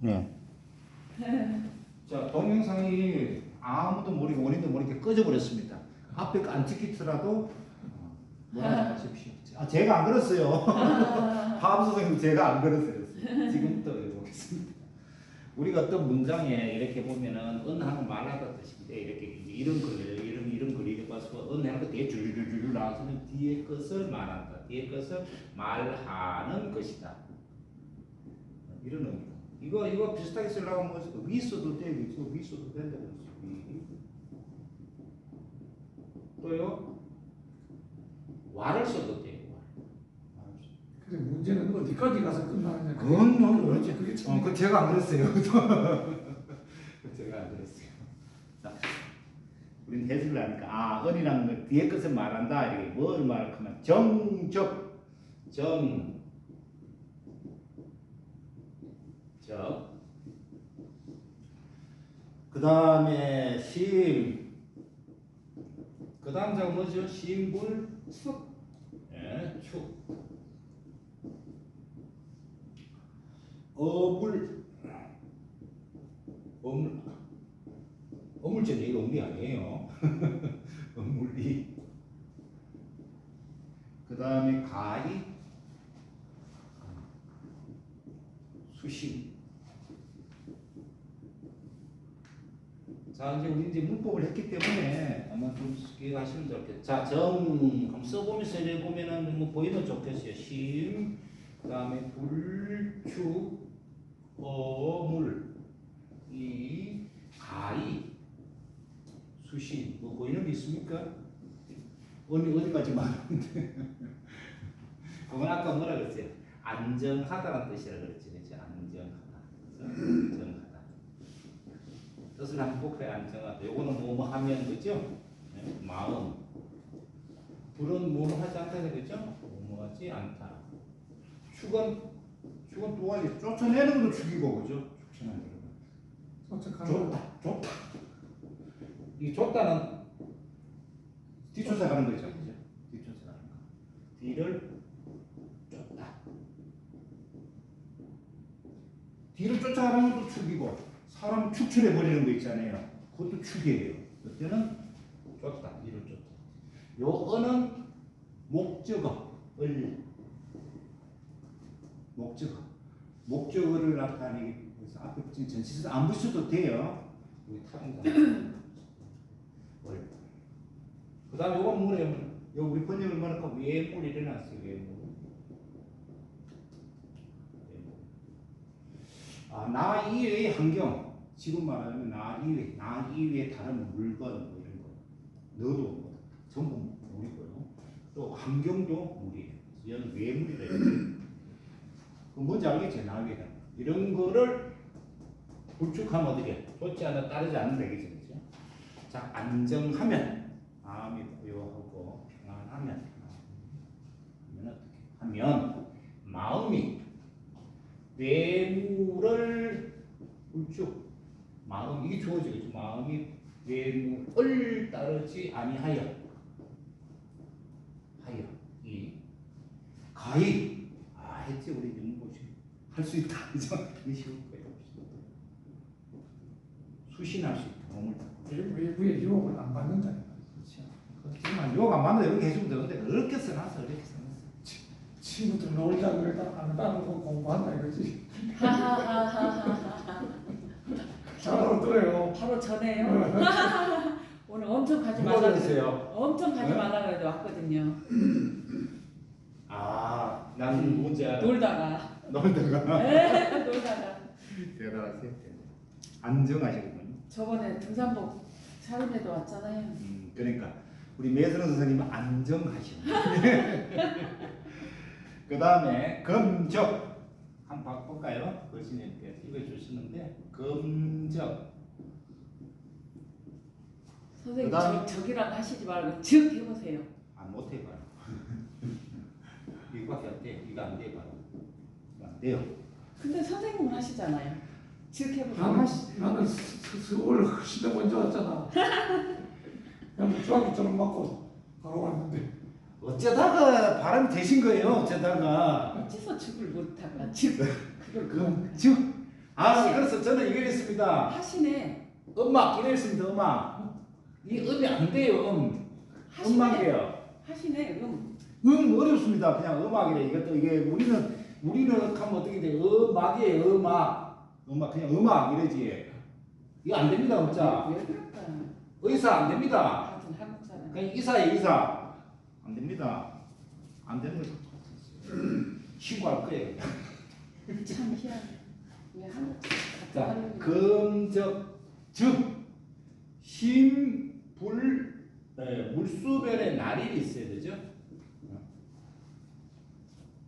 네. 자, 동영상이 아무도 모르게 원인도 모르게 꺼져버렸습니다. 앞에 거안 찍히더라도 어, 뭐라 하십시오. 아, 제가 안 그랬어요. 화합 선생님 제가 안 그랬어요. 지금부터 해보겠습니다. 우리가 어떤 문장에 이렇게 보면은 은하고 말하다 뜻인데 이렇게 이런 글 이런 이런 글이 봐서 은하고 뒤에 줄줄줄 나와서는 뒤에 것을 말한다. 뒤에 것을 말하는 것이다. 이런 의미. 이거 이거 비슷하게 쓰려고 하면 뭐위 써도 돼, 위 써도 위 써도 된다고 했어요. 위. 또요 와를 써도 써도. 근데 문제는 어디까지 가서 끝나느냐. 그건 뭐 그렇지. 그게 어, 참. 그 제가 안 그랬어요. 제가 안 그랬어요. 자, 우리는 해석을 하니까 아 은이라는 건 뒤에 것을 말한다. 이렇게 뭘 말하면 정적 정 적. 그 다음에 심. 그 다음 장 뭐죠? 심불 축. 예, 축. 어물 어물 어물전 이거 어물이 아니에요. 어물이 그 다음에 가히 수심 자 이제 우리 이제 문법을 했기 때문에 아마 좀 쉽게 하시면 좋겠죠. 자, 정 한번 써보면서 이제 보면은 뭐 보이면 좋겠어요. 심, 그 다음에 불축, 어물, 이 가이, 수신 뭐 보이는 게 있습니까? 어디 어디까지 말하는데? 그건 아까 뭐라 그랬어요? 안정하다는 뜻이라 그랬지, 그렇죠? 안정하다, 안정하다. 뜻을 한번 복해 안정하다. 요거는 뭐뭐 하면 그죠? 네, 마음. 불은 뭐뭐 하지 않다 그죠? 뭐뭐 하지 않다. 축은 축은 또 하지. 쫓아내는 것도 축이고 그죠? 쫓아내는 거. 쫓아가는 좋다, 좋다. 이 좋다는 뒤쫓아가는 거죠, 그죠? 뒤쫓아가는 거. 뒤를 쫓다. 뒤를 쫓아가는 것도 축이고 사람 축출해 버리는 거 있잖아요. 그것도 축이에요. 그때는 쫓다, 뒤를 쫓다. 요 어는 목적어을 목적어 목적어를 나타내기 위해서 앞에 붙인 전치사 안 붙여도 돼요. 여기 타동사. 월. 그다음 요건 뭐래요? 요 우리 번역을 뭐랄까 외물 일어났어요. 외물. 아, 나 이외의 환경. 지금 말하면 나 이외, 나 이외의 다른 물건 뭐 이런 거. 너도 뭐, 전부 물이고요. 또 환경도 물이에요. 얘는 외물이라 해요. 그 뭔지 알겠지? 나 위에 이런 거를 불축하면 어떻게? 좋지 않아 따르지 않는 되겠죠, 그렇죠? 자, 안정하면 마음이 고요하고 평안하면 하면 어떻게? 하면 마음이 외물을 불축 마음 이게 좋아지겠죠. 마음이 외물을 따르지 아니하여 하여 이 가히 아 했지 우리 연구시 할수 있다 그죠? 이게 쉬울 거예요. 수신할 수 있다. 몸을 외부의 유혹을 안 받는다. 그렇죠. 그렇지만 요가 만나 이렇게 해주면 되는데 어렵게 써놨어 이렇게 써놨어. 친구들 놀자 그러다 안 따르고 공부한다 이거지. 잘 알아들어요. 바로 전에요. 오늘 엄청 가지 누가 말라 그랬어요? 엄청 가지 네? 말라 그래도 왔거든요. 아, 난 뭔지 알아. 놀다가 놀다가 네, 놀다가 대단하세요. 안정하시군요. 저번에 등산복 사림에도 왔잖아요. 음, 그러니까 우리 매선호 선생님은 안정하시네. 그 다음에 검적 한번 바꿔볼까요? 거시님께 읽어주시는데 검적 선생님 그다음- 저, 저기랑 하시지 말고 즉 해보세요. 안 못해봐요. 이거밖에 안 돼. 이거 안 돼봐요. 이거 안 돼요. 근데 선생님은 하시잖아요. 즉 해보세요. 나는 나는 스- 스- 서울 시대 먼저 왔잖아. 그냥 중학교처럼 맞고 바로 왔는데 어쩌다가 바람이 되신 거예요. 어쩌다가 어째서 즉을 못할까? 즉 그걸 그, 즉 아 그래서 저는 이걸 했습니다. 하시네. 음악 이랬습니다. 음악. 이 음이 안 돼요. 음. 하시네. 음악이에요. 하시네. 음. 음 어렵습니다. 그냥 음악이래. 이것도 이게 우리는 우리는 하면 어떻게 돼? 음악이에요. 음악. 음악 그냥 음악 이러지. 이거 안 됩니다. 진짜. 왜 그럴까? 의사 안 됩니다. 같은 한국 사람. 그냥 이사예요. 이사. 안 됩니다. 안 되는 거 신고할 거예요. 참 희한해. 왜 한국 자, 사람? 금적 즉 심 불 네, 물수변에 날이 있어야 되죠.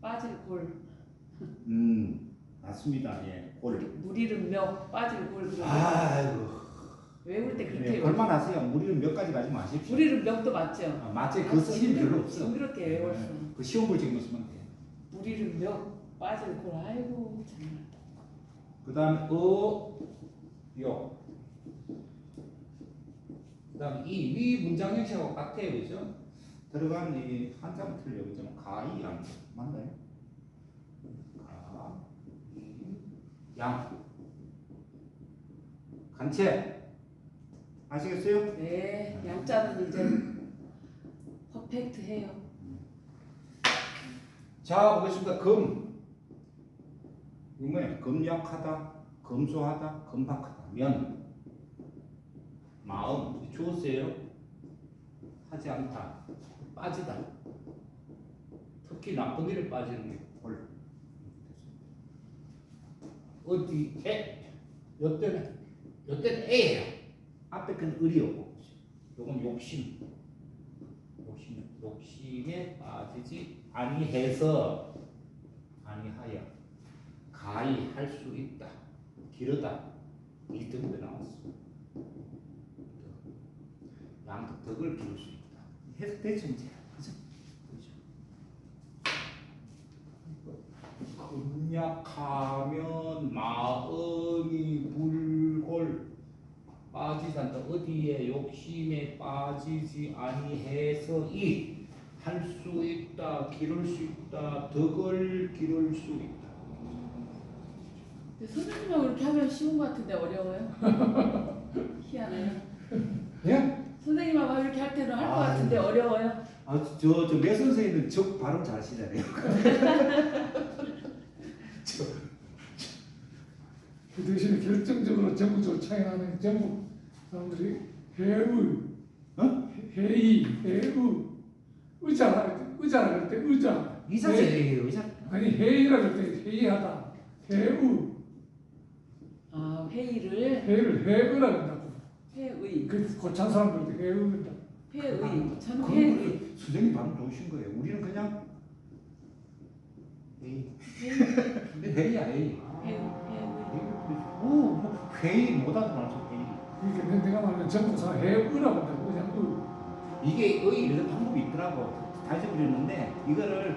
빠질 골. 음 맞습니다. 예, 골. 물 이름 몇 빠질 골. 아이고. 외울 때 그렇게 네, 외워. 그만하세요. 무리는 몇 가지 가지 마십시오. 물 이름 몇도 맞죠? 아, 맞지? 그 쓰는 별로 없어. 징그럽게 외웠어. 네, 그 시험 볼 적만 쓰면 돼. 물 이름 몇 빠질 골. 아이고 정말. 그다음 어, 요. 그다음 이 위 문장 형식하고 같아요, 그죠? 들어간 이 한자만 틀려, 그죠? 가이 양 맞나요? 가, 이, 양. 간체 아시겠어요? 네, 양자는 이제 퍼펙트해요. 자 보겠습니다. 금. 이거 뭐야? 금약하다, 검소하다, 금박하다. 면. 주었어요. 하지 않다. 빠지다. 특히 나쁜 일에 빠지는 게 홀. 어디 에? 요때는 요때는 애예요. 앞에 건 의리였고, 요건 욕심. 욕심, 욕심에 빠지지 아니해서 아니하여 가히 할 수 있다. 기르다. 일등도 나왔어. 양득 덕을 기를 수 있다. 해석됐죠 이제. 그죠? 금약하면 마음이 불골 빠지지 않다. 어디에 욕심에 빠지지 아니해서 이 할 수 있다, 기를 수 있다, 덕을 기를 수 있다. 선생님하고 이렇게 하면 쉬운 것 같은데 어려워요? 희한해요. 예? 선생님하고 이렇게 할 때는 할 것 아유. 같은데 어려워요? 아, 저, 저, 매 선생님은 적 발음 잘 하시잖아요. 저, 그 대신에 결정적으로 전국적으로 차이 나는 전국 사람들이 해의, 어? 해의, 해의, 의자라 할 때, 의자라 할때 의자. 이사제 해- 의사. 아니 해의라 할때 회의하다. 해의, 아 회의를 해를 해의라 회의 그 고찬 사람들도 해의 한다. 회의 전그 회의 선생님 발음 좋으신 거예요. 우리는 그냥 에이, 회의 회의야, 에이. 회의 오, 뭐 회의 못 알아들어서 회의. 그러니까 내- 내가 말하는 전국 사람 해의라고 한다고. 의. 이게 의 이런 방법이 있더라고. 다 잊어버렸는데 이거를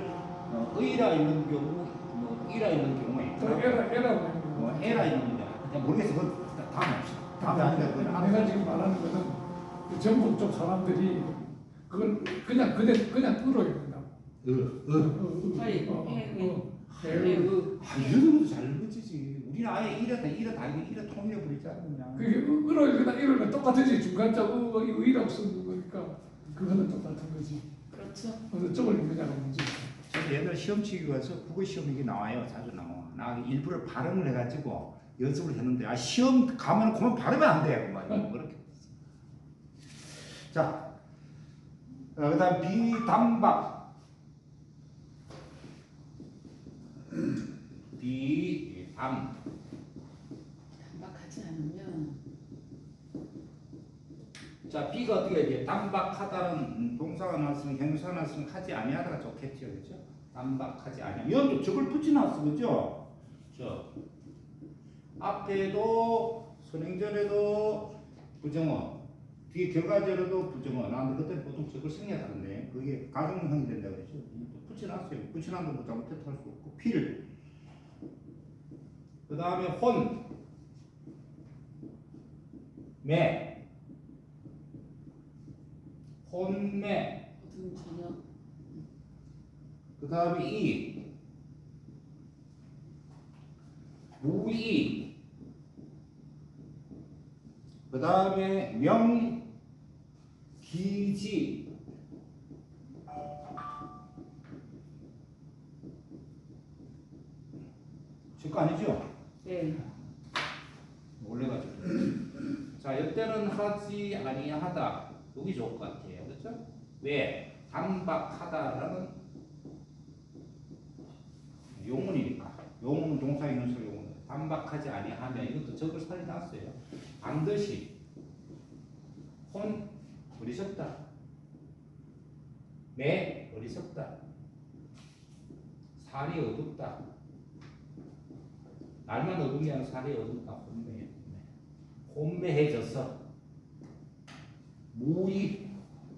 어, 의라 있는 경우, 뭐 이라 있는 경우가 또 있더라고. 에라, 뭐 거. 해라 있는데 그냥 모르겠어. 그 다음 합 하니까 그건 내가. 지금 말하는 거는 그 전국 쪽 사람들이 그걸 그냥 그대 그냥 끌어야 된다고. 어, 어. 회의, 어, 어, 회의. 어. 회의 아, 이러면 잘 붙이지. 우리는 아예 이래다 이래다 이래 이래 통일해버리잖아 그냥. 그게 끌어야 이러면 똑같으지 중간자 의, 의라고 쓰는 거니까 그거는 똑같은 거지. 그렇죠. 어느 쪽을 읽느냐가 문제. 저도 옛날 시험 치기 가서 국어 시험 이게 나와요. 자주 나와. 나 일부러 발음을 해가지고 연습을 했는데 아 시험 가면 그만 발음이 안 돼. 그만 이거 그렇게. 자, 어, 그다음 비담박. 비담. 단박하지 않으면 자, 비가 어떻게 이제 담박하다는 동사가 나왔으면 형용사가 나왔으면 하지 아니하다가 좋겠죠, 그렇죠? 담박하지 아니. 이것도 적을 붙여놨어, 그죠? 저 앞에도 선행절에도 부정어, 뒤에 결과절에도 부정어. 나는데 그때 보통 적을 생략하는데 그게 가정형이 된다 그랬죠. 또 붙여놨어요. 붙여놨는 거 잘못했다 할수 없고 필. 그 다음에 혼, 매. 혼매 그 다음에 이 무이 그 다음에 명, 기지. 실거 아니죠? 네. 올려가지고. 자, 이때는 하지 아니하다. 여기 좋을 것 같아요. 그렇죠? 왜? 단박하다라는 용문이니까. 용문은 동사의 연설 용문. 단박하지 아니하면 이것도 적을 살려놨어요. 반드시 혼 어리석다. 매 어리석다. 살이 어둡다. 날만 어두운 게 아니라 살이 어둡다. 혼매. 혼매해져서 무의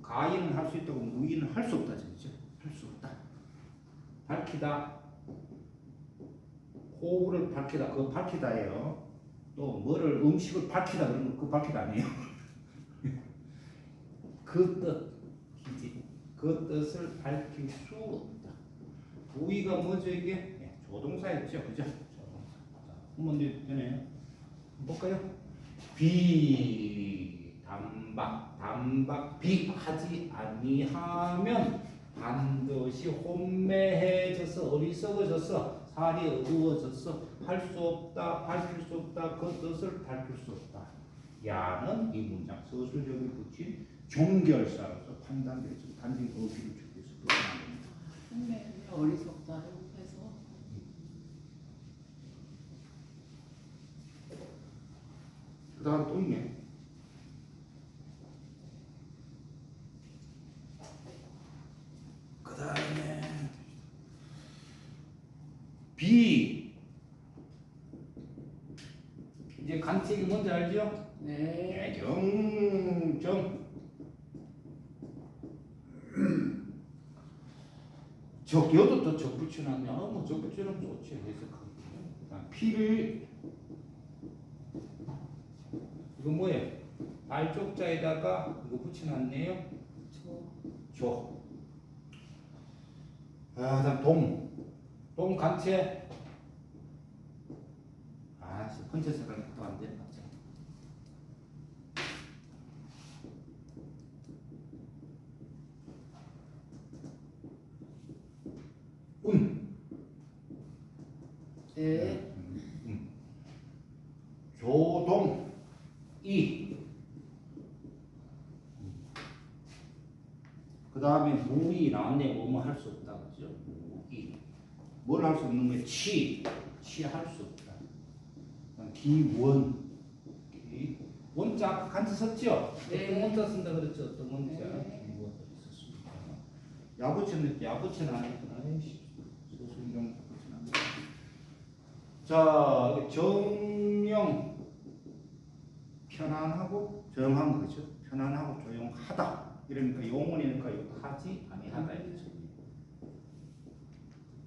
가인은 할 수 있다고 무의는 할 수 없다 진짜 할 수 없다 밝히다 호흡을 밝히다 그거 밝히다예요 또 뭐를 음식을 밝히다 거 그거 밝히다 아니에요? 그뜻 기지. 그 뜻을 밝힐 수 없다. 무의가 뭐죠 이게? 예, 조동사였죠 그죠? 조동사. 자, 한번 전에 볼까요? 비 단박 단박 비하지 아니하면 반드시 혼매해져서 어리석어져서 살이 어두워져서 할수 없다 밝힐 수 없다 그 뜻을 밝힐 수 없다. 야는 이 문장 서술력을 붙인 종결사로서 판단되죠 단지 어기를 주기 위해서 혼매 어리석다를 해서. 그 다음 또 있네 그 다음에 비 이제 간책이 뭔지 알죠? 네. 애정정 적 여도 또적 붙여놨네 아뭐적 붙여놓으면 좋지 그다음 피를 이거 뭐예요? 알쪽자에다가 이거 붙여놨네요 저 조. 아, 다음 동. 동 간체. 아, 씨, 컨체 색깔이 또안 되네, 갑자기. 운. 네. 음. 조동. 이. 그 다음에 무이 나왔네. 뭐뭐 할 수 없다. 그죠? 무이. 뭘 할 수 없는 거예요? 치. 치할 수 없다. 기원. 기. 원자 간지 썼죠? 네. 원자 쓴다 그랬죠? 어떤 원자? 네. 기원 썼습니다. 야구치는 야구치는 안 했구나. 했구나. 자, 정령 편안하고 조용한 거죠. 편안하고 조용하다. 이러니까 용언이니까 이거 하지 아니하다 이거죠.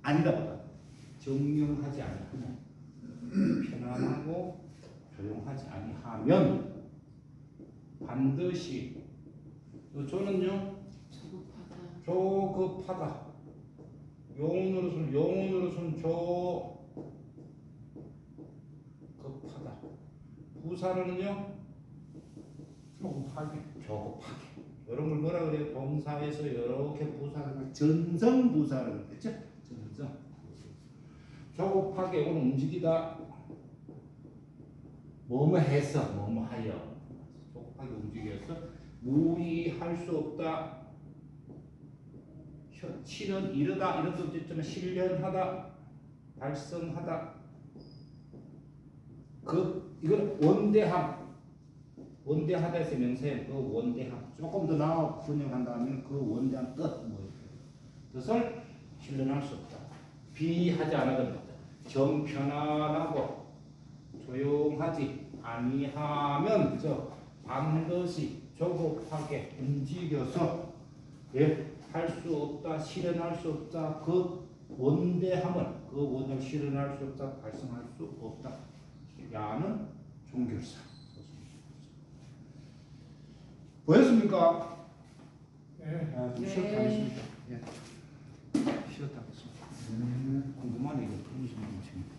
아니다 보다 정령하지 아니하면 편안하고 조용하지 아니하면 반드시 요 조는요 조급하다. 조급하다. 용언으로서는 용언으로서는 조 급하다. 부사는요 조급하게 조급하게. 이런 걸 뭐라 그래요? 동사에서 이렇게 부사를 전성 부사를 그랬죠? 조급하게 오늘 움직이다. 뭐뭐 해서 뭐뭐 하여. 조급하게 움직여서 무의할 수 없다. 현- 실현 이르다. 이런 뜻도 있지만 실현하다. 달성하다. 그 이건 원대함. 원대하다에서 명사에 그 원대함. 조금 더 나아 번역한다면 그 원대한 뜻 뭐, 뜻을 실현할 수 없다. 비하지 않아도 정 편안하고 조용하지 아니하면 저 반드시 조급하게 움직여서 예, 할 수 없다 실현할 수 없다 그 원대함을 그 원을 실현할 수 없다 발생할 수 없다 야는 종결사 보였습니까? 네. 아, 좀 네. 쉬었다 하겠습니다. 예. 쉬었다. 궁금하네 이거.